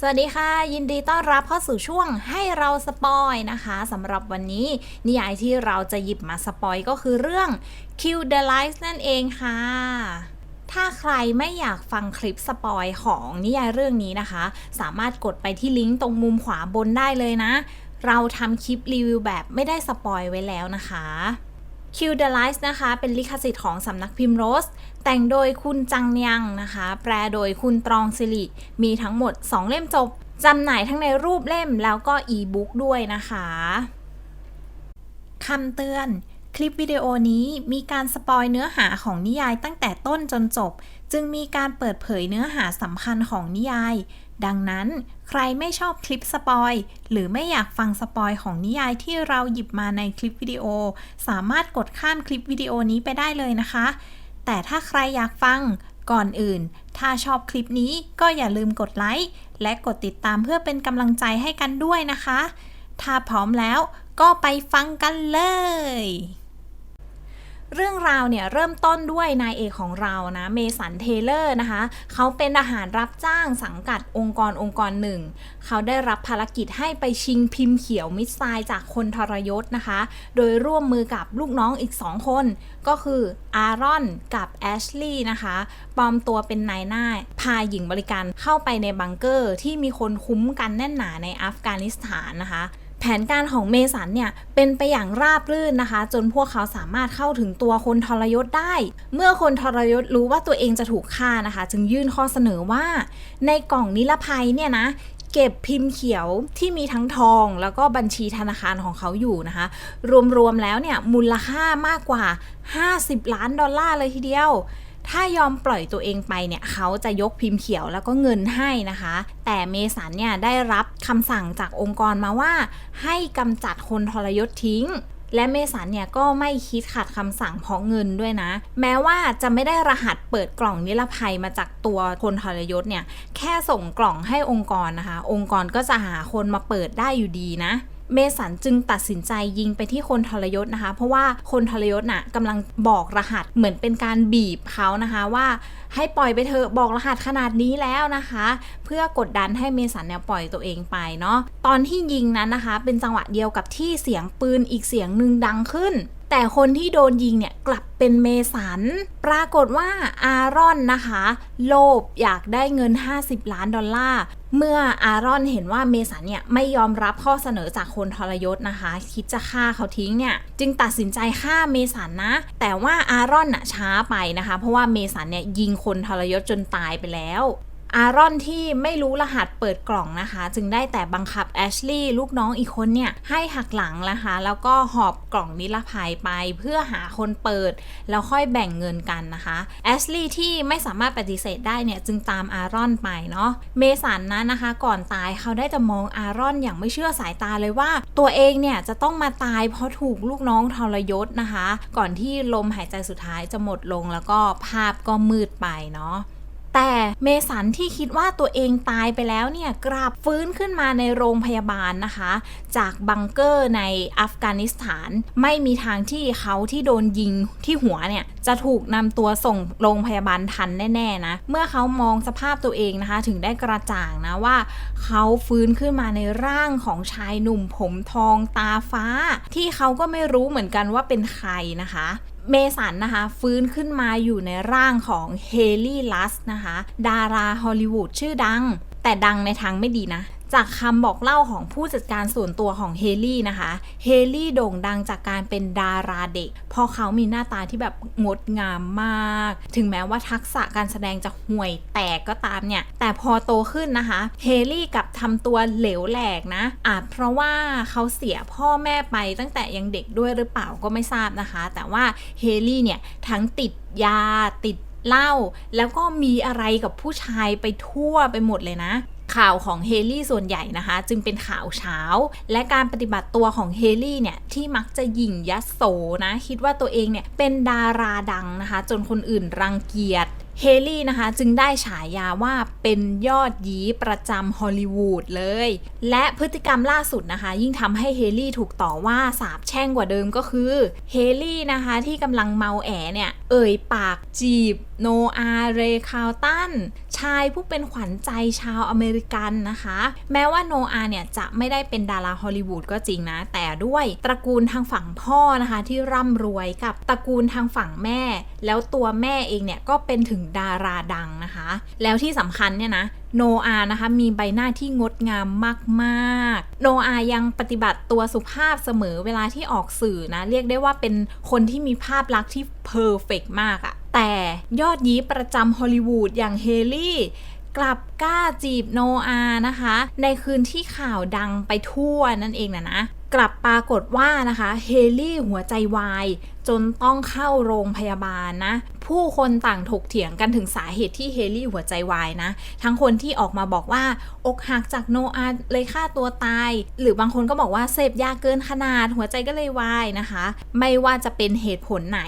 สวัสดีค่ะ ยินดีต้อนรับเข้าสู่ช่วงให้เราสปอยนะคะสำหรับวันนี้นิยายที่เราจะหยิบมาสปอยก็คือเรื่อง Kill the Lies นั่นเองค่ะ ถ้าใครไม่อยากฟังคลิปสปอยของนิยายเรื่องนี้นะคะ สามารถกดไปที่ลิงก์ตรงมุมขวาบนได้เลยนะ เราทำคลิปรีวิวแบบไม่ได้สปอยไว้แล้วนะคะ Q the Lies นะคะ เป็นลิขสิทธิ์ของสำนักพิมพ์โรส แต่งโดยคุณจังยังนะคะ แปลโดยคุณตรองสิริ มีทั้งหมด 2 เล่มจบจำหน่ายทั้งในรูปเล่มแล้วก็อีบุ๊กด้วยนะคะคำเตือน คลิปวิดีโอนี้มีการสปอยเนื้อหาของนิยายตั้งแต่ต้นจนจบ จึงมีการเปิดเผยเนื้อหาสำคัญของนิยาย ดังนั้นใครไม่ชอบคลิปสปอย หรือไม่อยากฟังสปอยของนิยายที่เราหยิบมาในคลิปวิดีโอ สามารถกดข้ามคลิปวิดีโอนี้ไปได้เลยนะคะ แต่ถ้าใครอยากฟังก่อนอื่น ถ้าชอบคลิปนี้ก็อย่าลืมกดไลค์และกดติดตามเพื่อเป็นกำลังใจให้กันด้วยนะคะ ถ้าพร้อมแล้วก็ไปฟังกันเลย เรื่องราวเนี่ยเริ่มต้นด้วยนายเอกของเรานะเมสันเทเลอร์นะคะเขาเป็นทหารรับจ้างสังกัดองค์กรองค์กรหนึ่ง เขาได้รับภารกิจให้ไปชิงพิมพ์เขียวมิสไซล์จากคนทรยศนะคะ โดยร่วมมือกับลูกน้องอีก 2 คน ก็คืออารอนกับแอชลีย์นะคะปลอมตัวเป็นนายหน้า พาหญิงบริการเข้าไปในบังเกอร์ที่มีคนคุ้มกันแน่นหนาในอัฟกานิสถานนะคะ แผนการของเมสันเนี่ยเป็นไปอย่างราบรื่นนะคะ จนพวกเขาสามารถเข้าถึงตัวคนทรยศได้ เมื่อคนทรยศรู้ว่าตัวเองจะถูกฆ่านะคะ จึงยื่นข้อเสนอว่า ในกล่องนิรภัยเนี่ยนะเก็บพิมพ์เขียวที่มีทั้งทองแล้วก็บัญชีธนาคารของเขาอยู่นะคะ รวมๆแล้วเนี่ยมูลค่ามากกว่า 50 ล้านดอลลาร์เลยทีเดียว ถ้ายอมปล่อยตัวเองไปเนี่ยเขาจะยกพิมพ์เขียวแล้วก็เงินให้นะคะ แต่เมสันเนี่ยได้รับคำสั่งจากองค์กรมาว่า ให้กำจัดคนทรยศทิ้งและเมสันเนี่ยก็ไม่คิดขัดคำสั่งเพราะเงินด้วยนะ แม้ว่าจะไม่ได้รหัสเปิดกล่องนิรภัยมาจากตัวคนทรยศเนี่ย แค่ส่งกล่องให้องค์กรนะคะ องค์กรก็จะหาคนมาเปิดได้อยู่ดีนะ เมสันจึงตัดสินใจยิงไปที่คนทรยศนะคะ เพราะว่าคนทรยศน่ะกำลังบอกรหัสเหมือนเป็นการบีบเขานะคะว่าให้ปล่อยไปเถอะบอกรหัสขนาดนี้แล้วนะคะ เพื่อกดดันให้เมสันเนี่ยปล่อยตัวเองไปเนาะตอนที่ยิงนั้นนะคะ เป็นจังหวะเดียวกับที่เสียงปืนอีกเสียงหนึ่งดังขึ้น แต่คนที่โดนยิงเนี่ยกลับเป็นเมสัน ปรากฏว่าอารอนนะคะ โลภอยากได้เงิน 50 ล้านดอลลาร์เมื่ออารอนเห็นว่าเมสันเนี่ยไม่ยอมรับข้อเสนอจากคนทรยศนะคะ คิดจะฆ่าเขาทิ้งเนี่ย จึงตัดสินใจฆ่าเมสันนะ แต่ว่าอารอนน่ะช้าไปนะคะ เพราะว่าเมสันเนี่ยยิงคนทรยศจนตายไปแล้ว อารอนที่ไม่รู้รหัสเปิดกล่องนะคะ จึงได้แต่บังคับแอชลีย์ลูกน้องอีกคนเนี่ยให้หักหลังนะคะ แล้วก็หอบกล่องนิรภัยไปเพื่อหาคนเปิด แล้วค่อยแบ่งเงินกันนะคะแอชลีย์ที่ไม่สามารถปฏิเสธได้เนี่ยจึงตามอารอนไปเนาะเมสันนะนะคะ ก่อนตายเขาได้จะมองอารอนอย่างไม่เชื่อสายตาเลยว่า ตัวเองเนี่ยจะต้องมาตายเพราะถูกลูกน้องทรยศนะคะ ก่อนที่ลมหายใจสุดท้ายจะหมดลงแล้วก็ภาพก็มืดไปเนาะ แต่เมสันที่คิดว่าตัวเองตายไปแล้วเนี่ยกลับฟื้นขึ้นมาในโรงพยาบาลนะคะ จากบังเกอร์ในอัฟกานิสถาน ไม่มีทางที่เขาที่โดนยิงที่หัวเนี่ย จะถูกนำตัวส่งโรงพยาบาลทันแน่ๆนะ เมื่อเขามองสภาพตัวเองนะคะ ถึงได้กระจ่างนะว่า เขาฟื้นขึ้นมาในร่างของชายหนุ่มผมทองตาฟ้า ที่เขาก็ไม่รู้เหมือนกันว่าเป็นใครนะคะ เมสันนะคะ ฟื้นขึ้นมาอยู่ในร่างของเฮลี่ลัสนะคะ ดาราฮอลลีวูดชื่อดัง แต่ดังในทางไม่ดีนะจากคำบอกเล่าของผู้จัดการส่วนตัวของเฮลี่นะคะ เฮลี่โด่งดังจากการเป็นดาราเด็ก เพราะเขามีหน้าตาที่แบบงดงามมาก ถึงแม้ว่าทักษะการแสดงจะห่วยแตกก็ตามเนี่ย แต่พอโตขึ้นนะคะ เฮลี่กับทำตัวเหลวแหลกนะ อาจเพราะว่าเขาเสียพ่อแม่ไปตั้งแต่ยังเด็กด้วยหรือเปล่าก็ไม่ทราบนะคะ แต่ว่าเฮลี่เนี่ยทั้งติดยาติด เหล้าแล้วก็มีอะไรกับผู้ชายไปทั่วไปหมดเลยนะ ข่าวของเฮลี่ส่วนใหญ่นะคะ จึงเป็นข่าวเช้า และการปฏิบัติตัวของเฮลี่เนี่ย ที่มักจะหยิ่งยัดโสนะ คิดว่าตัวเองเนี่ย เป็นดาราดังนะคะ จนคนอื่นรังเกียจเฮลี่นะคะจึงได้ฉายาว่าเป็นยอดยีประจำฮอลลีวูดเลย และพฤติกรรมล่าสุดนะคะ ยิ่งทำให้เฮลี่ถูกต่อว่าสาบแช่งกว่าเดิมก็คือเฮลี่นะคะที่กำลังเมาแอเนี่ย เอ่ยปากจีบ โนอาเรคาวตันชายผู้เป็นขวัญใจชาวอเมริกันนะคะ แม้ว่าโนอาเนี่ยจะไม่ได้เป็นดาราฮอลลีวูดก็จริงนะ แต่ด้วยตระกูลทางฝั่งพ่อนะคะที่ร่ำรวยกับตระกูลทางฝั่งแม่ แล้วตัวแม่เองเนี่ยก็เป็นถึงดาราดังนะคะ แล้วที่สำคัญเนี่ยนะโนอานะคะมีใบหน้าที่งดงามมากๆ โนอายังปฏิบัติตัวสุภาพเสมอเวลาที่ออกสื่อนะ เรียกได้ว่าเป็นคนที่มีภาพลักษณ์ที่เพอร์เฟกมากอะ แต่ยอดยี้ประจำฮอลลีวูดอย่างเฮลี่กลับกล้าจีบโนอานะคะ ในคืนที่ข่าวดังไปทั่วนั่นเองนะนะ กลับปรากฏว่านะคะเฮลี่หัวใจวาย จนต้องเข้าโรงพยาบาลนะ ผู้คนต่างถกเถียงกันถึงสาเหตุที่เฮลี่หัวใจวายนะ ทั้งคนที่ออกมาบอกว่า อกหักจากโนอาเลยฆ่าตัวตาย หรือบางคนก็บอกว่าเสพยาเกินขนาดหัวใจก็เลยวายนะคะ ไม่ว่าจะเป็นเหตุผลไหน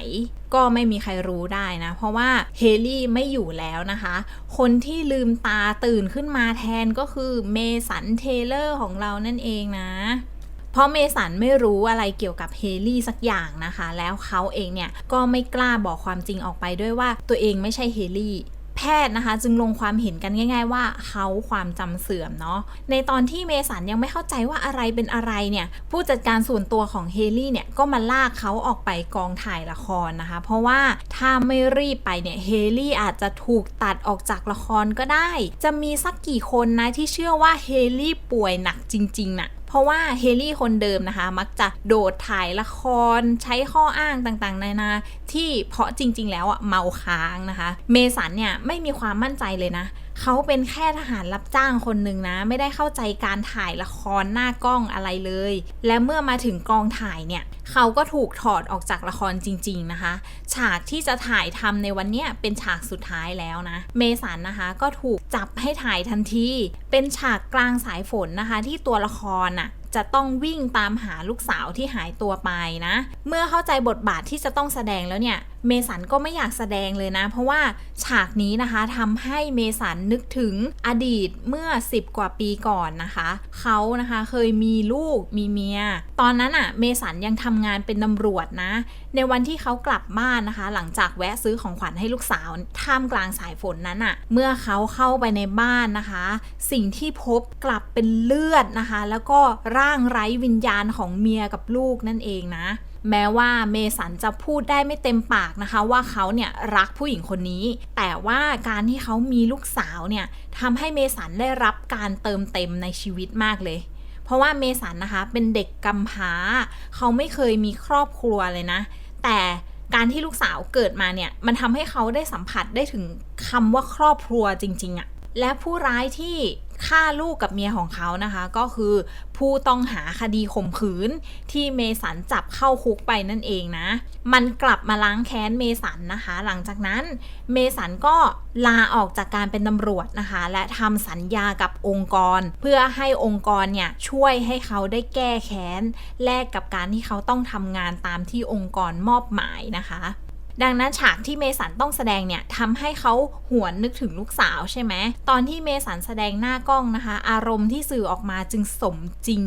ก็ไม่มีใครรู้ได้นะ เพราะว่าเฮลี่ไม่อยู่แล้วนะคะ คนที่ลืมตาตื่นขึ้นมาแทนก็คือเมสันเทเลอร์ของเรานั่นเองนะ เพราะเมสันไม่รู้อะไรเกี่ยวกับเฮลี่สักอย่างนะคะ แล้วเขาเองเนี่ยก็ไม่กล้าบอกความจริงออกไปด้วยว่าตัวเองไม่ใช่เฮลี่แพทย์นะคะจึงลงความเห็นกันง่าย ๆ ว่าเขาความจำเสื่อมเนาะในตอนที่เมสันยังไม่เข้าใจว่าอะไรเป็นอะไรเนี่ยผู้จัดการส่วนตัวของเฮลี่เนี่ยก็มาลากเขาออกไปกองถ่ายละครนะคะ เพราะว่าถ้าไม่รีบไปเนี่ยเฮลี่อาจจะถูกตัดออกจากละครก็ได้ จะมีสักกี่คนนะที่เชื่อว่าเฮลี่ป่วยหนักจริงๆน่ะ เพราะว่าเฮลี่คนเดิมนะคะ มักจะโดดถ่ายละครใช้ข้ออ้างต่างๆ นานาที่เพราะจริง ๆ แล้วอะเมาค้างนะคะ เมสันเนี่ยไม่มีความมั่นใจเลยนะ เขาเป็นแค่ทหารรับจ้างคนหนึ่งนะ ไม่ได้เข้าใจการถ่ายละครหน้ากล้องอะไรเลย และเมื่อมาถึงกองถ่ายเนี่ยเขาก็ถูกถอดออกจากละครจริง ๆนะคะ ฉากที่จะถ่ายทำในวันเนี้ยเป็นฉากสุดท้ายแล้วนะ เมสันนะคะก็ถูกจับให้ถ่ายทันที เป็นฉากกลางสายฝนนะคะ ที่ตัวละครน่ะจะต้องวิ่งตามหาลูกสาวที่หายตัวไปนะ เมื่อเข้าใจบทบาทที่จะต้องแสดงแล้วเนี่ยเมสันก็ไม่อยากแสดงเลยนะ เพราะว่าฉากนี้นะคะทำให้เมสันนึกถึงอดีตเมื่อ 10 กว่าปีก่อนนะคะ เขานะคะเคยมีลูกมีเมีย ตอนนั้นอะ่ะเมสันยังทำงานเป็นตำรวจนะ ในวันที่เขากลับบ้านนะคะ หลังจากแวะซื้อของขวัญให้ลูกสาวท่ามกลางสายฝนนั้นอะ่ะ เมื่อเขาเข้าไปในบ้านนะคะ สิ่งที่พบกลับเป็นเลือดนะคะ แล้วก็ร่างไร้วิญญาณของเมียกับลูกนั่นเองนะ แม้ว่าเมสันจะพูดได้ไม่เต็มปากนะคะ ว่าเขาเนี่ยรักผู้หญิงคนนี้ แต่ว่าการที่เขามีลูกสาวเนี่ยทำให้เมสันได้รับการเติมเต็มในชีวิตมากเลย เพราะว่าเมสันนะคะเป็นเด็กกำพร้า เขาไม่เคยมีครอบครัวเลยนะ แต่การที่ลูกสาวเกิดมาเนี่ยมันทำให้เขาได้สัมผัสได้ถึงคำว่าครอบครัวจริงๆอะและผู้ร้ายที่ ฆ่าลูกกับเมียของเขานะคะ ก็คือผู้ต้องหาคดีข่มขืนที่เมสันจับเข้าคุกไปนั่นเองนะ มันกลับมาล้างแค้นเมสันนะคะ หลังจากนั้นเมสันก็ลาออกจากการเป็นตำรวจนะคะ และทำสัญญากับองค์กร เพื่อให้องค์กรเนี่ยช่วยให้เขาได้แก้แค้นแลกกับการที่เขาต้องทำงานตามที่องค์กรมอบหมายนะคะ ดังนั้นฉากที่เมสันต้องแสดงเนี่ยทำให้เขาหวนนึกถึงลูกสาวใช่ไหมตอนที่เมสันแสดงหน้ากล้องนะคะ อารมณ์ที่สื่อออกมาจึงสมจริง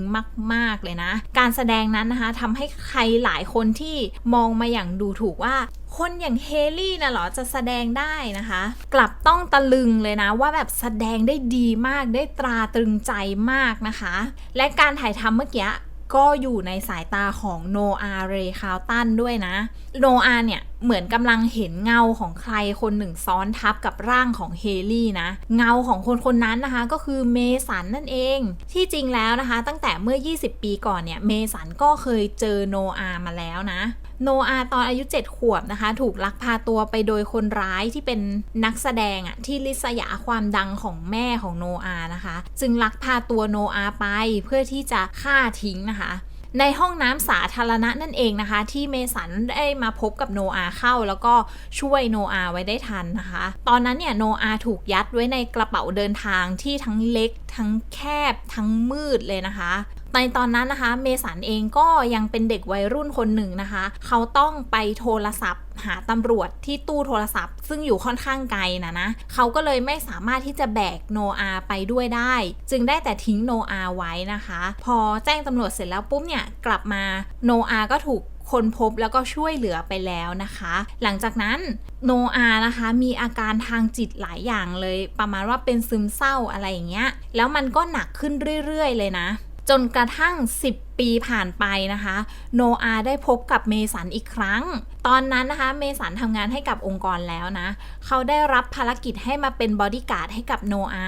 มาก ๆ เลยนะ การแสดงนั้นนะคะทำให้ใครหลายคนที่มองมาอย่างดูถูกว่าคนอย่างเฮลี่นะเหรอจะแสดงได้นะคะ กลับต้องตะลึงเลยนะว่าแบบแสดงได้ดีมากได้ตราตรึงใจมากนะคะ และการถ่ายทำเมื่อกี้ก็อยู่ในสายตาของโนอาเรคาวตันด้วยนะ โนอาเนี่ยเหมือนกำลังเห็นเงาของใครคนหนึ่งซ้อนทับกับร่างของเฮลี่นะ เงาของคนคนนั้นนะคะ ก็คือเมสันนั่นเอง ที่จริงแล้วนะคะ ตั้งแต่เมื่อ 20 ปีก่อนเนี่ยเมสันก็เคยเจอโนอามาแล้วนะโนอาตอนอายุ 7 ขวบนะคะ ถูกลักพาตัวไปโดยคนร้ายที่เป็นนักแสดงอะที่ลิษยาความดังของแม่ของโนอานะคะ จึงลักพาตัวโนอาไปเพื่อที่จะฆ่าทิ้งนะคะ ในห้องน้ำสาธารณะนั่นเองนะคะ ที่เมสันได้มาพบกับโนอาเข้า แล้วก็ช่วยโนอาไว้ได้ทันนะคะ ตอนนั้นเนี่ยโนอาถูกยัดไว้ในกระเป๋าเดินทางที่ทั้งเล็ก ทั้งแคบทั้งมืดเลยนะคะ ในตอนนั้นนะคะ เมสันเองก็ยังเป็นเด็กวัยรุ่นคนหนึ่งนะคะ เขาต้องไปโทรศัพท์หาตำรวจที่ตู้โทรศัพท์ ซึ่งอยู่ค่อนข้างไกลนะนะ เขาก็เลยไม่สามารถที่จะแบกโนอาไปด้วยได้ จึงได้แต่ทิ้งโนอาไว้นะคะ พอแจ้งตำรวจเสร็จแล้วปุ๊บเนี่ยกลับมาโนอาก็ถูกคนพบแล้วก็ช่วยเหลือไปแล้วนะคะ หลังจากนั้นโนอานะคะมีอาการทางจิตหลายอย่างเลย ประมาณว่าเป็นซึมเศร้าอะไรอย่างเงี้ย แล้วมันก็หนักขึ้นเรื่อย ๆ เลยนะ จนกระทั่ง 10 ปีผ่านไปนะคะ โนอาได้พบกับเมสันอีกครั้ง ตอนนั้นนะคะ เมสันทำงานให้กับองค์กรแล้วนะ เขาได้รับภารกิจให้มาเป็นบอดี้การ์ดให้กับโนอา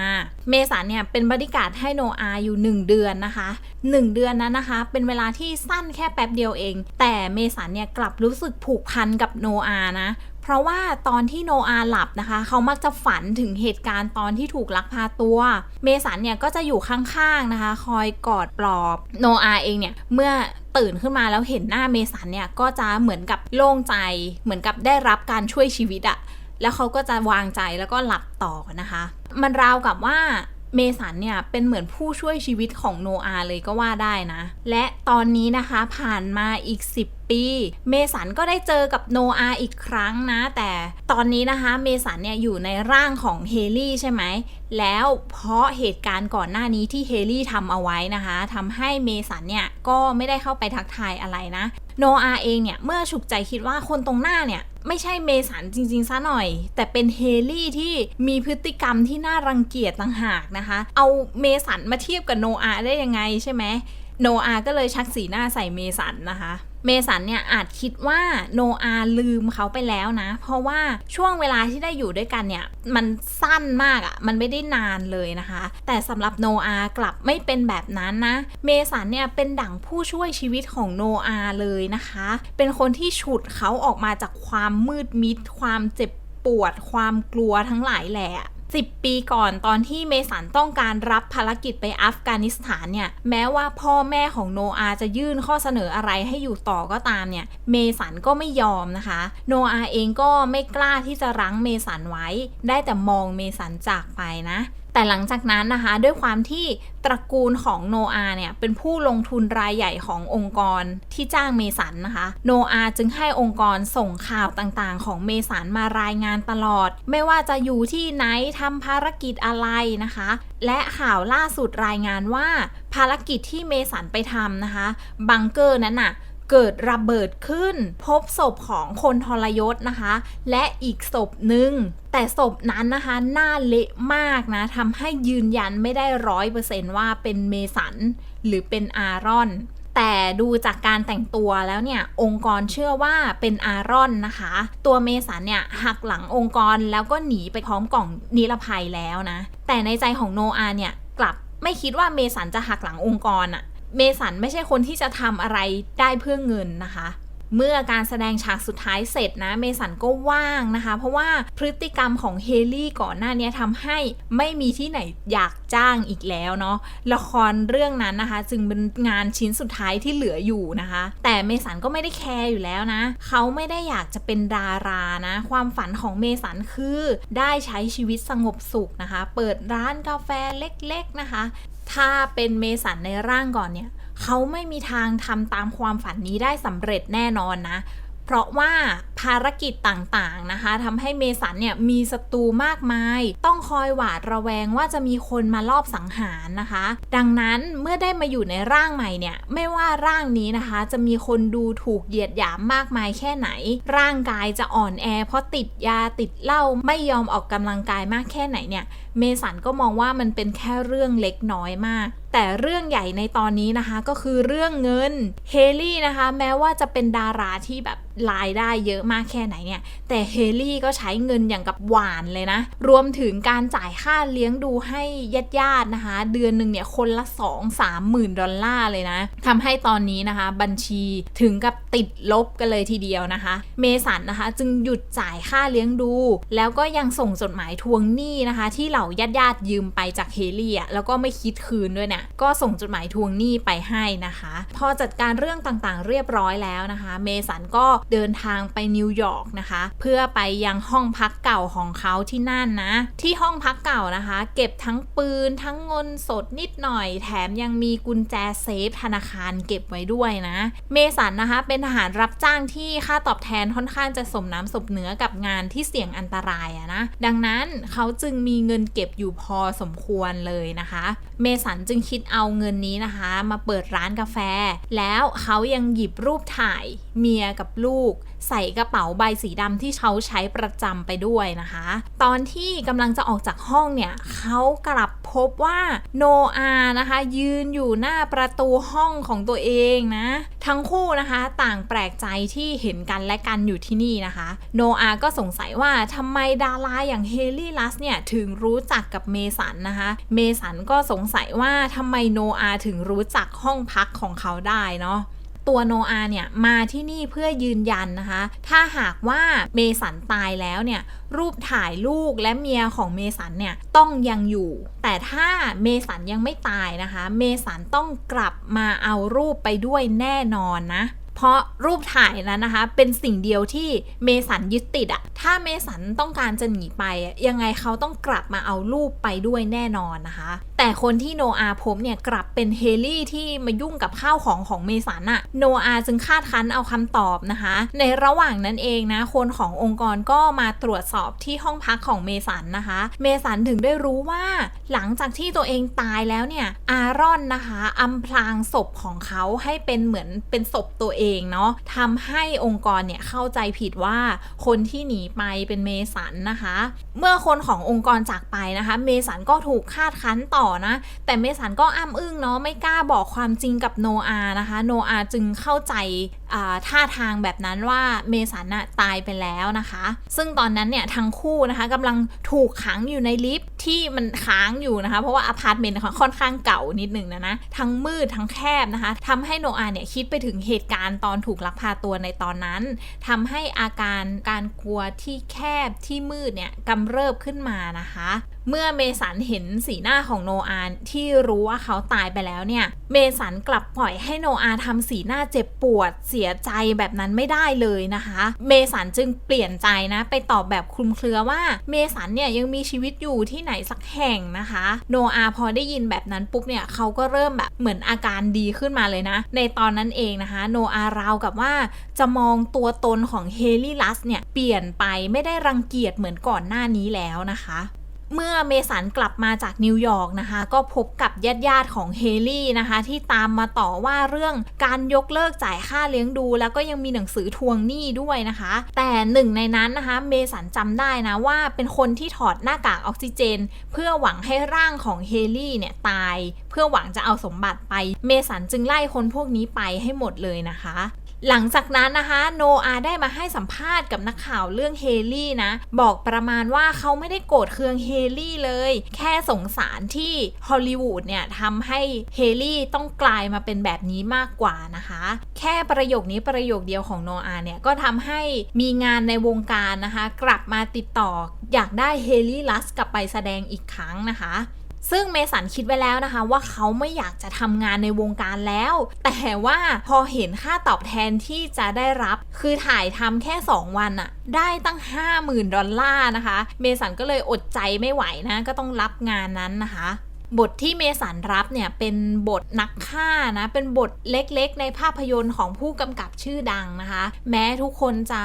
เมสันเนี่ยเป็นบอดี้การ์ดให้โนอาอยู่ 1 เดือนนะคะ 1 เดือนนั้นนะคะ เป็นเวลาที่สั้นแค่แป๊บเดียวเอง แต่เมสันเนี่ยกลับรู้สึกผูกพันกับโนอานะ เพราะว่าตอนที่โนอาหลับนะคะ เขามักจะฝันถึงเหตุการณ์ตอนที่ถูกลักพาตัว เมสันเนี่ยก็จะอยู่ข้างๆนะคะ คอยกอดปลอบโนอาเองเนี่ยเมื่อตื่นขึ้นมาแล้วเห็นหน้าเมสันเนี่ยก็จะเหมือนกับโล่งใจ เหมือนกับได้รับการช่วยชีวิตอะแล้วเขาก็จะวางใจแล้วก็หลับต่อนะคะ มันราวกับว่า เมสันเนี่ยเป็นเหมือนผู้ช่วยชีวิตของโนอาเลยก็ว่าได้นะ และตอนนี้นะคะผ่านมาอีก 10ปีเมสันก็ได้เจอกับโนอาอีกครั้งนะ แต่ตอนนี้นะคะเมสันเนี่ยอยู่ในร่างของเฮลี่ใช่ไหม แล้วเพราะเหตุการณ์ก่อนหน้านี้ที่เฮลี่ทำเอาไว้นะคะทำให้เมสันเนี่ยก็ไม่ได้เข้าไปทักทายอะไรนะ โนอาเองเนี่ยเมื่อฉุกใจคิดว่าคนตรงหน้าเนี่ยไม่ใช่เมสันจริงๆซะหน่อย แต่เป็นเฮลี่ที่มีพฤติกรรมที่น่ารังเกียจต่างหากนะคะ เอาเมสันมาเทียบกับโนอาได้ยังไงใช่ไหมโนอาก็เลยชักสีหน้าใส่เมสันนะคะ เมสันเนี่ยอาจคิดว่าโนอาลืมเขาไปแล้วนะ เพราะว่าช่วงเวลาที่ได้อยู่ด้วยกันเนี่ย มันสั้นมากอะ่ะ มันไม่ได้นานเลยนะคะ แต่สำหรับโนอากลับไม่เป็นแบบนั้นนะ เมสันเนี่ยเป็นดั่งผู้ช่วยชีวิตของโนอาเลยนะคะ เป็นคนที่ฉุดเขาออกมาจากความมืดมิด ความเจ็บปวดความกลัวทั้งหลายแหละ 10 ปีก่อนตอนที่เมสันต้องการรับภารกิจไปอัฟกานิสถานเนี่ยแม้ว่าพ่อแม่ของโนอาจะยื่นข้อเสนออะไรให้อยู่ต่อก็ตามเนี่ยเมสันก็ไม่ยอมนะคะ โนอาเองก็ไม่กล้าที่จะรั้งเมสันไว้ ได้แต่มองเมสันจากไปนะ แต่หลังจากนั้นนะคะ ด้วยความที่ตระกูลของโนอาเนี่ย เป็นผู้ลงทุนรายใหญ่ขององค์กรที่จ้างเมสันนะคะ โนอาจึงให้องค์กรส่งข่าวต่างๆ ของเมสันมารายงานตลอด ไม่ว่าจะอยู่ที่ไหนทำภารกิจอะไรนะคะ และข่าวล่าสุดรายงานว่า ภารกิจที่เมสันไปทำนะคะ บังเกอร์นั้นน่ะ เกิดระเบิดขึ้น พบศพของคนทรยศนะคะ และอีกศพหนึ่งแต่ศพนั้นนะคะหน้าเละมากนะทำให้ยืนยันไม่ได้ร้อยเปอร์เซนต์ว่าเป็นเมสัน หรือเป็นอารอน แต่ดูจากการแต่งตัวแล้วเนี่ย องค์กรเชื่อว่าเป็นอารอนนะคะ ตัวเมสันเนี่ยหักหลังองค์กรแล้วก็หนีไปพร้อมกล่องนิรภัยแล้วนะ แต่ในใจของโนอาเนี่ยกลับไม่คิดว่าเมสันจะหักหลังองค์กรอะ เมสันไม่ใช่คนที่จะทำอะไรได้เพื่อเงินนะคะ เมื่อการแสดงฉากสุดท้ายเสร็จนะ เมสันก็ว่างนะคะ เพราะว่าพฤติกรรมของเฮลี่ก่อนหน้านี้ทำให้ไม่มีที่ไหนอยากจ้างอีกแล้วเนาะละครเรื่องนั้นนะคะ จึงเป็นงานชิ้นสุดท้ายที่เหลืออยู่นะคะ แต่เมสันก็ไม่ได้แคร์อยู่แล้วนะ เขาไม่ได้อยากจะเป็นดารานะ ความฝันของเมสันคือ ได้ใช้ชีวิตสงบสุขนะคะ เปิดร้านกาแฟเล็กๆนะคะ ถ้าเป็นเมสันในร่างก่อนเนี่ยเขาไม่มีทางทำตามความฝันนี้ได้สำเร็จแน่นอนนะ เพราะว่าภารกิจต่างๆนะคะทำให้เมสันเนี่ยมีศัตรูมากมาย ต้องคอยหวาดระแวงว่าจะมีคนมาลอบสังหารนะคะ ดังนั้นเมื่อได้มาอยู่ในร่างใหม่เนี่ยไม่ว่าร่างนี้นะคะ จะมีคนดูถูกเหยียดหยามมากมายแค่ไหน ร่างกายจะอ่อนแอ เพราะติดยาติดเหล้าไม่ยอมออกกำลังกายมากแค่ไหนเนี่ยเมสันก็มองว่ามันเป็นแค่เรื่องเล็กน้อยมาก แต่เรื่องใหญ่ในตอนนี้นะคะก็คือเรื่องเงินเฮลี่นะคะ แม้ว่าจะเป็นดาราที่แบบ รายได้เยอะมากแค่ไหนเนี่ย แต่เฮลี่ก็ใช้เงินอย่างกับหวานเลยนะ รวมถึงการจ่ายค่าเลี้ยงดูให้ญาติๆนะคะ เดือนหนึ่งเนี่ยคนละ 2 3หมื่นดอลลาร์เลยนะทำให้ตอนนี้นะคะ บัญชีถึงกับติดลบกันเลยทีเดียวนะคะ เมสันนะคะ จึงหยุดจ่ายค่าเลี้ยงดู แล้วก็ยังส่งจดหมายทวงหนี้นะคะ ที่เหล่าญาติๆยืมไปจากเฮลี่อะแล้วก็ไม่คิดคืนด้วยเนี่ยก็ส่งจดหมายทวงหนี้ไปให้นะคะ พอจัดการเรื่องต่างๆ เรียบร้อยแล้วนะคะ เมสันก็เดินทางไปนิวยอร์กนะคะ เพื่อไปยังห้องพักเก่าของเขาที่นั่นนะ ที่ห้องพักเก่านะคะ เก็บทั้งปืนทั้งเงินสดนิดหน่อย แถมยังมีกุญแจเซฟธนาคารเก็บไว้ด้วยนะ เมสันนะคะเป็นทหารรับจ้างที่ค่าตอบแทนค่อนข้างจะสมน้ำสมเนื้อกับงานที่เสี่ยงอันตรายอะนะ ดังนั้นเขาจึงมีเงินเก็บอยู่พอสมควรเลยนะคะ เมสันจึงคิดเอาเงินนี้นะคะ มาเปิดร้านกาแฟ แล้วเขายังหยิบรูปถ่ายเมียกับลูกใส่กระเป๋าใบสีดำที่เขาใช้ประจำไปด้วยนะคะ ตอนที่กำลังจะออกจากห้องเนี่ยเขากลับพบว่าโนอานะคะ ยืนอยู่หน้าประตูห้องของตัวเองนะ ทั้งคู่นะคะต่างแปลกใจที่เห็นกันและกันอยู่ที่นี่นะคะ โนอาก็สงสัยว่าทำไมดาราอย่างเฮลี่ลัสเนี่ยถึงรู้จักกับเมสันนะคะ เมสันก็สงสัยว่าทำไมโนอาถึงรู้จักห้องพักของเขาได้เนาะ ตัวโนอาเนี่ยมาที่นี่เพื่อยืนยันนะคะ ถ้าหากว่าเมสันตายแล้วเนี่ยรูปถ่ายลูกและเมียของเมสันเนี่ยต้องยังอยู่ แต่ถ้าเมสันยังไม่ตายนะคะ เมสันต้องกลับมาเอารูปไปด้วยแน่นอนนะเพราะรูปถ่ายนั้นนะคะ เป็นสิ่งเดียวที่เมสันยึดติดอะถ้าเมสันต้องการจะหนีไป ยังไงเขาต้องกลับมาเอารูปไปด้วยแน่นอนนะคะแต่คนที่โนอาพบเนี่ยกลับเป็นเฮลี่ที่มายุ่งกับข้าวของของเมสันอะโนอาจึงคาดคั้นเอาคำตอบนะคะ ในระหว่างนั้นเองนะ คนขององค์กรก็มาตรวจสอบที่ห้องพักของเมสันนะคะ เมสันถึงได้รู้ว่าหลังจากที่ตัวเองตายแล้วเนี่ยอารอนนะคะอำพรางศพของเขาให้เป็นเหมือนเป็นศพตัวเองเนาะทำให้องค์กรเนี่ยเข้าใจผิดว่าคนที่หนีไปเป็นเมสันนะคะ เมื่อคนขององค์กรจากไปนะคะ เมสันก็ถูกคาดคั้นต่อนะ แต่เมสันก็อ้ำอึ้งเนาะไม่กล้าบอกความจริงกับโนอานะคะ โนอาจึงเข้าใจท่าทางแบบนั้นว่าเมสันน่ะตายไปแล้วนะคะ ซึ่งตอนนั้นเนี่ยทั้งคู่นะคะกำลังถูกขังอยู่ในลิฟต์ที่มันค้างอยู่นะคะ เพราะว่าอพาร์ตเมนต์ค่อนข้างเก่านิดหนึ่งนะนะทั้งมืดทั้งแคบนะคะทำให้โนอาเนี่ยคิดไปถึงเหตุการณ์ตอนถูกลักพาตัวในตอนนั้นทำให้อาการการกลัวที่แคบที่มืดเนี่ยกำเริบขึ้นมานะคะเมื่อเมสันเห็นสีหน้าของโนอาที่รู้ว่าเขาตายไปแล้วเนี่ย เมสันกลับปล่อยให้โนอาทำสีหน้าเจ็บปวดสียใจแบบนั้นไม่ได้เลยนะคะ เมสันจึงเปลี่ยนใจนะ ไปตอบแบบคลุมเครือว่าเมสันเนี่ยยังมีชีวิตอยู่ที่ไหนสักแห่งนะคะ โนอาพอได้ยินแบบนั้นปุ๊บเนี่ยเขาก็เริ่มแบบเหมือนอาการดีขึ้นมาเลยนะ ในตอนนั้นเองนะคะ โนอาราวกับว่าจะมองตัวตนของเฮลี่ลัสเนี่ยเปลี่ยนไปไม่ได้รังเกียจเหมือนก่อนหน้านี้แล้วนะคะ เมื่อเมสันกลับมาจากนิวยอร์กนะคะ ก็พบกับญาติญาติๆของเฮลี่นะคะ ที่ตามมาต่อว่าเรื่องการยกเลิกจ่ายค่าเลี้ยงดู แล้วก็ยังมีหนังสือทวงหนี้ด้วยนะคะ แต่หนึ่งในนั้นนะคะ เมสันจำได้นะว่าเป็นคนที่ถอดหน้ากากออกซิเจน เพื่อหวังให้ร่างของเฮลี่เนี่ยตาย เพื่อหวังจะเอาสมบัติไป เมสันจึงไล่คนพวกนี้ไปให้หมดเลยนะคะ หลังจากนั้นนะคะโนอาได้มาให้สัมภาษณ์กับนักข่าวเรื่องเฮลี่นะ บอกประมาณว่าเขาไม่ได้โกรธเคืองเฮลี่เลย แค่สงสารที่ฮอลลีวูดเนี่ยทำให้เฮลี่ต้องกลายมาเป็นแบบนี้มากกว่านะคะ แค่ประโยคนี้ประโยคเดียวของโนอาเนี่ย ก็ทำให้มีงานในวงการนะคะ กลับมาติดต่ออยากได้เฮลี่ลัสกลับไปแสดงอีกครั้งนะคะ ซึ่งเมสันคิดไว้แล้วนะคะ ว่าเขาไม่อยากจะทำงานในวงการแล้ว แต่ว่าพอเห็นค่าตอบแทนที่จะได้รับ คือถ่ายทำแค่ 2 วันอะได้ตั้ง 50,000 ดอลลาร์นะคะ เมสันก็เลยอดใจไม่ไหวนะ ก็ต้องรับงานนั้นนะคะ บทที่เมสันรับเนี่ยเป็นบทนักฆ่านะเป็นบทเล็กๆ ในภาพยนตร์ของผู้กำกับชื่อดังนะคะ แม้ทุกคนจะ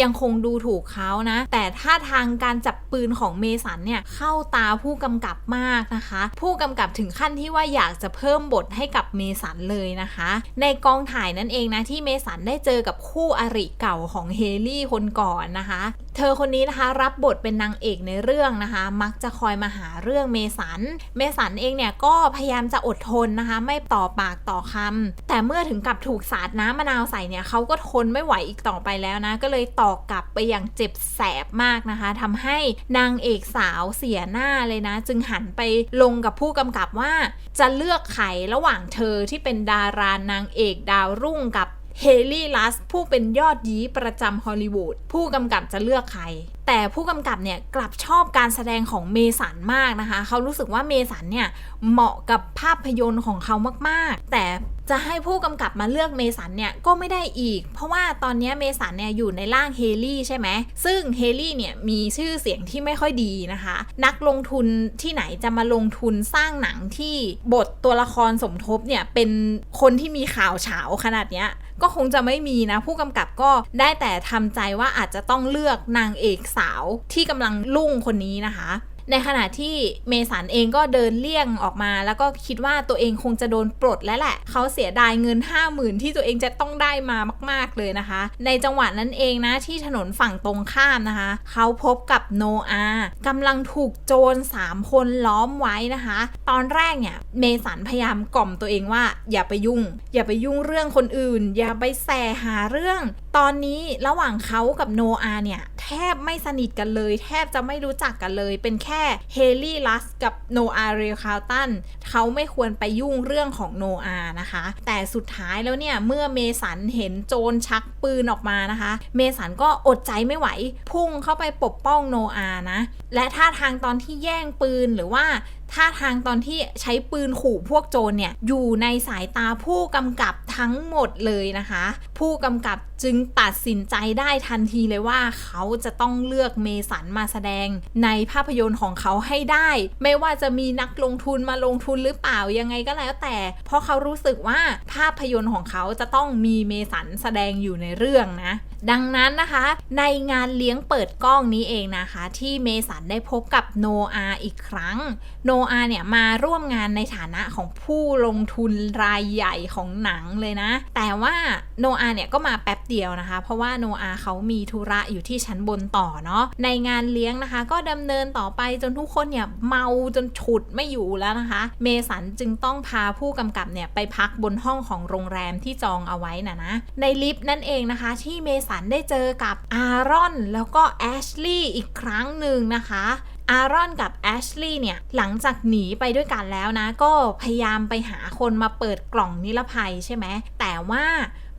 ยังคงดูถูกเขานะ แต่ท่าทางการจับปืนของเมสันเนี่ยเข้าตาผู้กำกับมากนะคะ ผู้กำกับถึงขั้นที่ว่าอยากจะเพิ่มบทให้กับเมสันเลยนะคะ ในกองถ่ายนั่นเองนะที่เมสันได้เจอกับคู่อริเก่าของเฮลี่คนก่อนนะคะ เธอคนนี้นะคะรับบทเป็นนางเอกในเรื่องนะคะ มักจะคอยมาหาเรื่องเมสัน เมสันเองเนี่ยก็พยายามจะอดทนนะคะ ไม่ต่อปากต่อคำแต่เมื่อถึงกับถูกสาดน้ำมะนาวใส่เนี่ยเขาก็ทนไม่ไหวอีกต่อไปแล้วนะ ก็เลยตอกกลับไปอย่างเจ็บแสบมากนะคะทำให้นางเอกสาวเสียหน้าเลยนะ จึงหันไปลงกับผู้กำกับว่า จะเลือกใครระหว่างเธอที่เป็นดารานางเอกดาวรุ่งกับ เฮลี่ลัสผู้เป็นยอดยี้ประจำฮอลลีวูดผู้กำกับจะเลือกใคร แต่ผู้กำกับเนี่ยกลับชอบการแสดงของเมสันมากนะคะ เขารู้สึกว่าเมสันเนี่ยเหมาะกับภาพยนตร์ของเขามากๆ แต่จะให้ผู้กำกับมาเลือกเมสันเนี่ยก็ไม่ได้อีก เพราะว่าตอนนี้เมสันเนี่ยอยู่ในร่างเฮลี่ใช่ไหม ซึ่งเฮลี่เนี่ยมีชื่อเสียงที่ไม่ค่อยดีนะคะ นักลงทุนที่ไหนจะมาลงทุนสร้างหนังที่บทตัวละครสมทบเนี่ยเป็นคนที่มีข่าวเฉาขนาดเนี้ยก็คงจะไม่มีนะ ผู้กำกับก็ได้แต่ทำใจว่าอาจจะต้องเลือกนางเอกสาวที่กำลังลุ่งคนนี้นะคะ ในขณะที่เมสันเองก็เดินเลี่ยงออกมา แล้วก็คิดว่าตัวเองคงจะโดนปลดแล้วแหละ เขาเสียดายเงิน 5 0,000 ที่ตัวเองจะต้องได้มามาก ๆเลยนะคะ ในจังหวะนั้นเองนะที่ถนนฝั่งตรงข้ามนะคะ เขาพบกับโนอากำลังถูกโจร 3 คนล้อมไว้นะคะ ตอนแรกเนี่ยเมสันพยายามกล่อมตัวเองว่า อย่าไปยุ่ง อย่าไปยุ่งเรื่องคนอื่น อย่าไปแสหาเรื่อง ตอนนี้ระหว่างเขากับโนอาเนี่ยแทบไม่สนิทกันเลย แทบจะไม่รู้จักกันเลยเป็นแค่เฮลี่ลัสกับโนอาเรลคาวตันเขาไม่ควรไปยุ่งเรื่องของโนอานะคะ แต่สุดท้ายแล้วเนี่ย เมื่อเมสันเห็นโจรชักปืนออกมานะคะ เมสันก็อดใจไม่ไหว พุ่งเข้าไปปกป้องโนอานะ และท่าทางตอนที่แย่งปืนหรือว่าท่าทางตอนที่ใช้ปืนขู่พวกโจรเนี่ย อยู่ในสายตาผู้กำกับทั้งหมดเลยนะคะ ผู้กำกับจึงตัดสินใจได้ทันทีเลยว่าเขาจะต้องเลือกเมสันมาแสดงในภาพยนตร์ของเขาให้ได้ ไม่ว่าจะมีนักลงทุนมาลงทุนหรือเปล่ายังไงก็แล้วแต่ เพราะเขารู้สึกว่าภาพยนตร์ของเขาจะต้องมีเมสันแสดงอยู่ในเรื่องนะ ดังนั้นนะคะ ในงานเลี้ยงเปิดกล้องนี้เองนะคะ ที่เมสันได้พบกับโนอาอีกครั้ง โนอาเนี่ยมาร่วมงานในฐานะของผู้ลงทุนรายใหญ่ของหนังเลยนะ แต่ว่าโนอาเนี่ยก็มาแป๊บเดียวนะคะ เพราะว่าโนอาเขามีธุระอยู่ที่ชั้นบนต่อเนาะในงานเลี้ยงนะคะ ก็ดำเนินต่อไปจนทุกคนเนี่ยเมาจนฉุดไม่อยู่แล้วนะคะ เมสันจึงต้องพาผู้กำกับเนี่ยไปพักบนห้องของโรงแรมที่จองเอาไว้นะนะในลิฟต์นั่นเองนะคะ ที่เมสันได้เจอกับอารอน แล้วก็แอชลีย์อีกครั้งหนึ่งนะคะอารอนกับแอชลีย์เนี่ยหลังจากหนีไปด้วยกันแล้วนะ ก็พยายามไปหาคนมาเปิดกล่องนิรภัยใช่ไหมแต่ว่า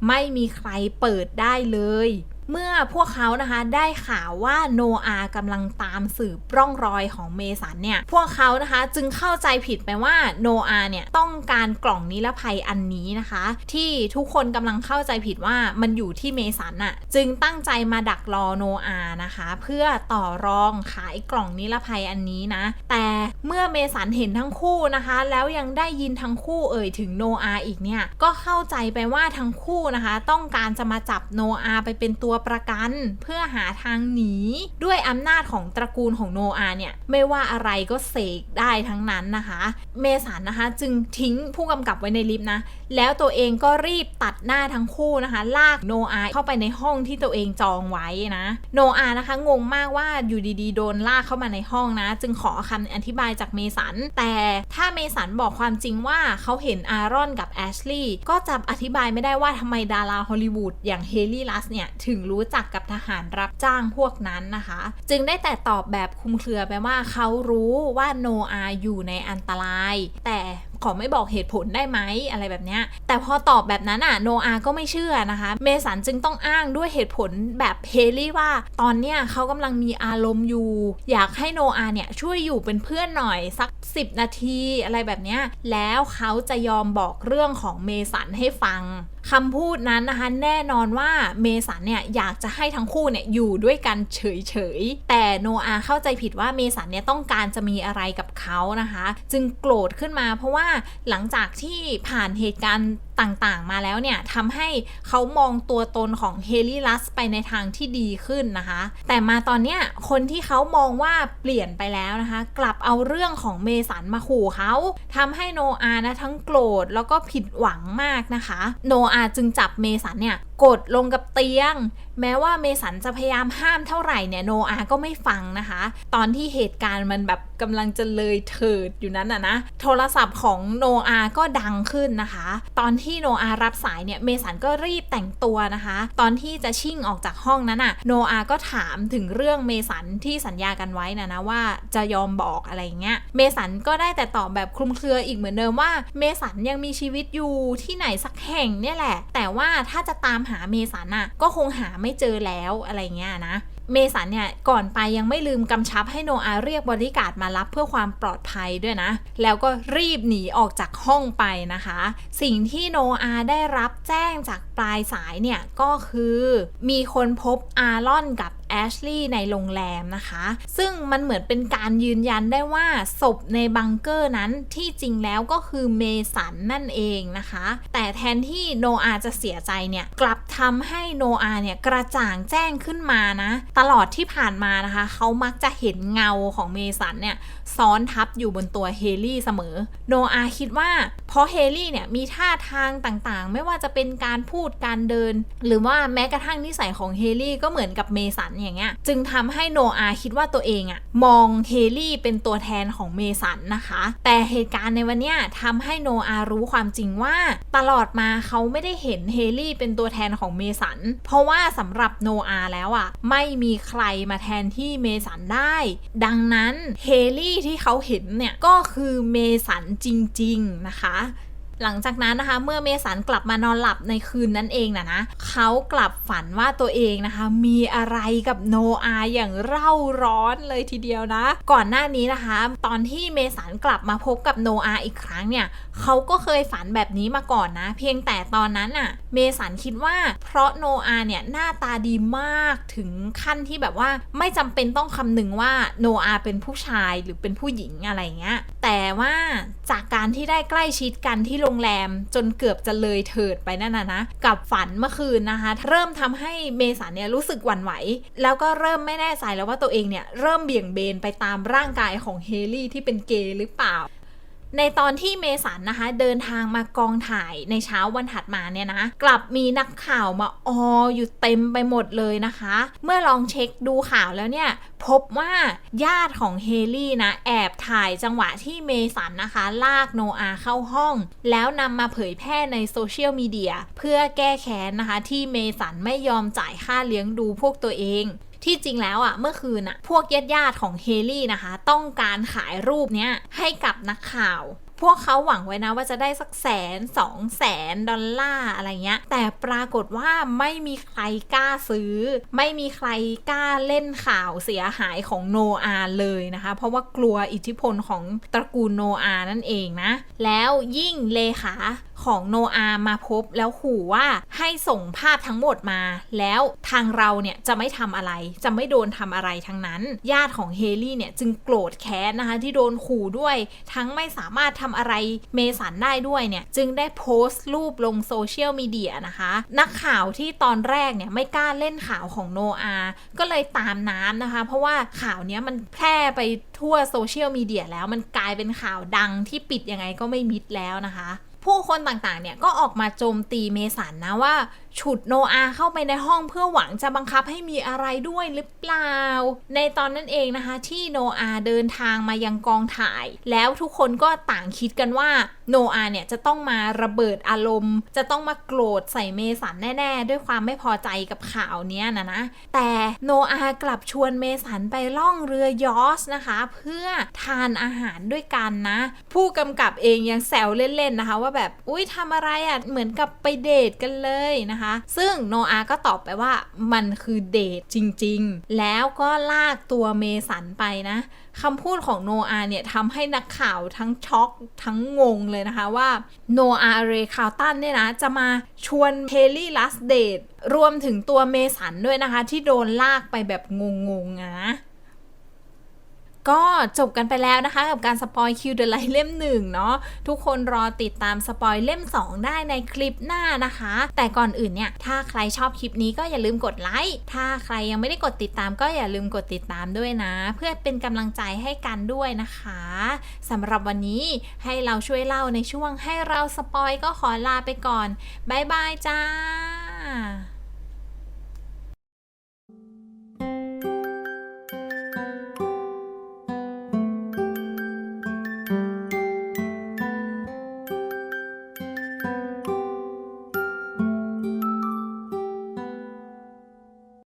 ไม่มีใครเปิดได้เลย เมื่อพวกเขานะคะได้ข่าวว่าโนอากำลังตามสืบร่องรอยของเมสันเนี่ย พวกเขานะคะจึงเข้าใจผิดไปว่าโนอาเนี่ยต้องการกล่องนิรภัยอันนี้นะคะ ที่ทุกคนกำลังเข้าใจผิดว่ามันอยู่ที่เมสันอะจึงตั้งใจมาดักรอโนอานะคะ เพื่อต่อรองขายกล่องนิรภัยอันนี้นะ แต่เมื่อเมสันเห็นทั้งคู่นะคะ แล้วยังได้ยินทั้งคู่เอ่ยถึงโนอาอีกเนี่ยก็เข้าใจไปว่าทั้งคู่นะคะ ต้องการจะมาจับโนอาไปเป็นตัวประกันเพื่อหาทางหนี ด้วยอำนาจของตระกูลของโนอาเนี่ย ไม่ว่าอะไรก็เสกได้ทั้งนั้นนะคะ เมสันนะคะ จึงทิ้งผู้กำกับไว้ในลิฟต์นะแล้วตัวเองก็รีบตัดหน้าทั้งคู่นะคะ ลากโนอาเข้าไปในห้องที่ตัวเองจองไว้นะ โนอานะคะงงมากว่าอยู่ดีๆ โดนลากเข้ามาในห้องนะ จึงขอคำอธิบายจากเมสัน แต่ถ้าเมสันบอกความจริงว่าเขาเห็นอารอนกับแอชลีย์ก็จะอธิบายไม่ได้ว่าทำไมดาราฮอลลีวูดอย่างเฮลี่ลัสเนี่ยถึงรู้จักกับทหารรับจ้างพวกนั้นนะคะ จึงได้แต่ตอบแบบคุมเครือไปว่าเขารู้ว่าโนอาอยู่ในอันตราย แต่ขอไม่บอกเหตุผลได้ไหมอะไรแบบเนี้ยแต่พอตอบแบบนั้นอะโนอาก็ไม่เชื่อนะคะ เมสันจึงต้องอ้างด้วยเหตุผลแบบเฮลี่ว่า ตอนเนี้ยเขากำลังมีอารมณ์อยู่ อยากให้โนอาเนี่ยช่วยอยู่เป็นเพื่อนหน่อยสัก 10 นาทีอะไรแบบเนี้ยแล้วเขาจะยอมบอกเรื่องของเมสันให้ฟัง คำพูดนั้นนะคะแน่นอนว่าเมสันเนี่ยอยากจะให้ทั้งคู่เนี่ยอยู่ด้วยกันเฉยๆ แต่โนอาเข้าใจผิดว่าเมสันเนี่ยต้องการจะมีอะไรกับเขานะคะ จึงโกรธขึ้นมาเพราะว่าหลังจากที่ผ่านเหตุการณ์ ต่างๆ มาแล้วเนี่ยทำให้เขามองตัวตนของเฮลิลัสไปในทางที่ดีขึ้นนะคะ แต่มาตอนเนี้ยคนที่เขามองว่าเปลี่ยนไปแล้วนะคะ กลับเอาเรื่องของเมสันมาขู่เขาทำให้โนอานะทั้งโกรธแล้วก็ผิดหวังมากนะคะ โนอาจึงจับเมสันเนี่ยกดลงกับเตียง แม้ว่าเมสันจะพยายามห้ามเท่าไหร่เนี่ยโนอาก็ไม่ฟังนะคะ ตอนที่เหตุการณ์มันแบบกำลังจะเลยเถิดอยู่นั้นอะนะ โทรศัพท์ของโนอาก็ดังขึ้นนะคะ ตอนที่โนอารับสายเนี่ยเมสันก็รีบแต่งตัวนะคะ ตอนที่จะชิ่งออกจากห้องนั้นอะโนอาก็ถามถึงเรื่องเมสันที่สัญญากันไว้นะนะว่าจะยอมบอกอะไรเงี้ยเมสันก็ได้แต่ตอบแบบคลุมเครืออีกเหมือนเดิมว่า เมสันยังมีชีวิตอยู่ที่ไหนสักแห่งเนี่ยแหละ แต่ว่าถ้าจะตามหาเมสันอะก็คงหาไม่เจอแล้วอะไรเงี้ยนะ เมสันเนี่ยก่อนไปยังไม่ลืมกำชับให้โนอาเรียกบริการดมารับเพื่อความปลอดภัยด้วยนะ แล้วก็รีบหนีออกจากห้องไปนะคะ สิ่งที่โนอาได้รับแจ้งจากปลายสายเนี่ยก็คือ มีคนพบอารอนกับ อชลีย์ในโรงแรมนะคะ ซึ่งมันเหมือนเป็นการยืนยันได้ว่าศพในบังเกอร์นั้นที่จริงแล้วก็คือเมสันนั่นเองนะคะ แต่แทนที่โนอาจะเสียใจเนี่ยกลับทำให้โนอาเนี่ยกระจ่างแจ้งขึ้นมานะ ตลอดที่ผ่านมานะคะ เขามักจะเห็นเงาของเมสันเนี่ย ซ้อนทับอยู่บนตัวเฮลี่เสมอ โนอาคิดว่า เพราะเฮลี่เนี่ยมีท่าทางต่างๆ ไม่ว่าจะเป็นการพูดการเดิน หรือว่าแม้กระทั่งนิสัยของเฮลี่ก็เหมือนกับเมสันอย่างเงี้ยจึงทำให้โนอาคิดว่าตัวเองอะมองเฮลี่เป็นตัวแทนของเมสันนะคะ แต่เหตุการณ์ในวันเนี้ยทำให้โนอารู้ความจริงว่าตลอดมาเขาไม่ได้เห็นเฮลี่เป็นตัวแทนของเมสัน เพราะว่าสำหรับโนอาแล้วอะไม่มีใครมาแทนที่เมสันได้ ดังนั้นเฮลี่ที่เขาเห็นเนี่ยก็คือเมสันจริง ๆ นะคะ หลังจากนั้นนะคะเมื่อเมสันกลับมานอนหลับในคืนนั้นเองนะนะเขากลับฝันว่าตัวเองนะคะ มีอะไรกับโนอาอย่างเร่าร้อนเลยทีเดียวนะ ก่อนหน้านี้นะคะ ตอนที่เมสันกลับมาพบกับโนอาอีกครั้งเนี่ยเขาก็เคยฝันแบบนี้มาก่อนนะ เพียงแต่ตอนนั้นน่ะเมสันคิดว่าเพราะโนอาเนี่ยหน้าตาดีมากถึงขั้นที่แบบว่าไม่จำเป็นต้องคำนึงว่าโนอาเป็นผู้ชายหรือเป็นผู้หญิงอะไรเงี้ยแต่ว่าจากการที่ได้ใกล้ชิดกันที่โรงแรมจนเกือบจะเลยเถิดไปนั่นนะนะกับฝันเมื่อคืนนะคะ เริ่มทำให้เมสันเนี่ยรู้สึกหวั่นไหว แล้วก็เริ่มไม่แน่ใจแล้วว่าตัวเองเนี่ยเริ่มเบี่ยงเบนไปตามร่างกายของเฮลี่ที่เป็นเกย์หรือเปล่า ในตอนที่เมสันนะคะ เดินทางมากองถ่ายในเช้าวันถัดมาเนี่ยนะ กลับมีนักข่าวมาอออยู่เต็มไปหมดเลยนะคะ เมื่อลองเช็คดูข่าวแล้วเนี่ย พบว่าญาติของเฮลี่นะ แอบถ่ายจังหวะที่เมสันนะคะ ลากโนอาเข้าห้อง แล้วนำมาเผยแพร่ในโซเชียลมีเดียเพื่อแก้แค้นนะคะ ที่เมสันไม่ยอมจ่ายค่าเลี้ยงดูพวกตัวเอง ที่จริงแล้วอะ่ะเมื่อคืนอะ่ะพวกญาติญาติของเฮลี่นะคะ ต้องการขายรูปเนี้ยให้กับนักข่าวพวกเขาหวังไว้นะว่าจะได้สักแสนสองแสนดอลลาร์อะไรเงี้ย แต่ปรากฏว่าไม่มีใครกล้าซื้อ ไม่มีใครกล้าเล่นข่าวเสียหายของโนอาเลยนะคะ เพราะว่ากลัวอิทธิพลของตระกูลโนอานั่นเองนะ แล้วยิ่งเลขา ของโนอามาพบแล้วขู่ว่าให้ส่งภาพทั้งหมดมา แล้วทางเราเนี่ยจะไม่ทำอะไร จะไม่โดนทำอะไรทั้งนั้น ญาติของเฮลี่เนี่ยจึงโกรธแค้นนะคะที่โดนขู่ด้วย ทั้งไม่สามารถทำอะไรเมสันได้ด้วยเนี่ยจึงได้โพสต์รูปลงโซเชียลมีเดียนะคะ นักข่าวที่ตอนแรกเนี่ยไม่กล้าเล่นข่าวของโนอาก็เลยตามน้ำนะคะ เพราะว่าข่าวเนี้ยมันแพร่ไปทั่วโซเชียลมีเดียแล้วมันกลายเป็นข่าวดังที่ปิดยังไงก็ไม่มิดแล้วนะคะ ผู้คนต่างๆเนี่ยก็ออกมาโจมตีเมสันนะว่า ฉุดโนอาเข้าไปในห้องเพื่อหวังจะบังคับให้มีอะไรด้วยหรือเปล่า ในตอนนั้นเองนะคะที่โนอาเดินทางมายังกองถ่าย แล้วทุกคนก็ต่างคิดกันว่าโนอาเนี่ยจะต้องมาระเบิดอารมณ์ จะต้องมาโกรธใส่เมสันแน่ ๆ ด้วยความไม่พอใจกับข่าวเนี้ยนะนะ แต่โนอากลับชวนเมสันไปล่องเรือยอชต์นะคะ เพื่อทานอาหารด้วยกันนะ ผู้กำกับเองยังแซวเล่นๆนะคะ ว่าแบบอุ้ยทำอะไรอะ่ะเหมือนกับไปเดทกันเลยนะคะซึ่งโนอาก็ตอบไปว่ามันคือเดทจริง ๆ แล้วก็ลากตัวเมสันไปนะคำพูดของโนอาเนี่ยทำให้นักข่าวทั้งช็อกทั้งงงเลยนะคะว่าโนอาเรคาวตันเนี่ยนะจะมาชวนเฮลี่ลัสเดทรวมถึงตัวเมสันด้วยนะคะ ที่โดนลากไปแบบงงๆนะ ก็จบกันไปแล้วนะคะ กับการสปอยคิวเดอะไลท์เล่มหนึ่งเนาะทุกคนรอติดตามสปอยเล่ม 2 ได้ในคลิปหน้านะคะ แต่ก่อนอื่นเนี่ย ถ้าใครชอบคลิปนี้ก็อย่าลืมกดไลค์ถ้าใครยังไม่ได้กดติดตามก็อย่าลืมกดติดตามด้วยนะ เพื่อเป็นกำลังใจให้กันด้วยนะคะสำหรับวันนี้ให้เราช่วยเล่าในช่วงให้เราสปอยก็ขอลาไปก่อนบ๊ายบายจ้า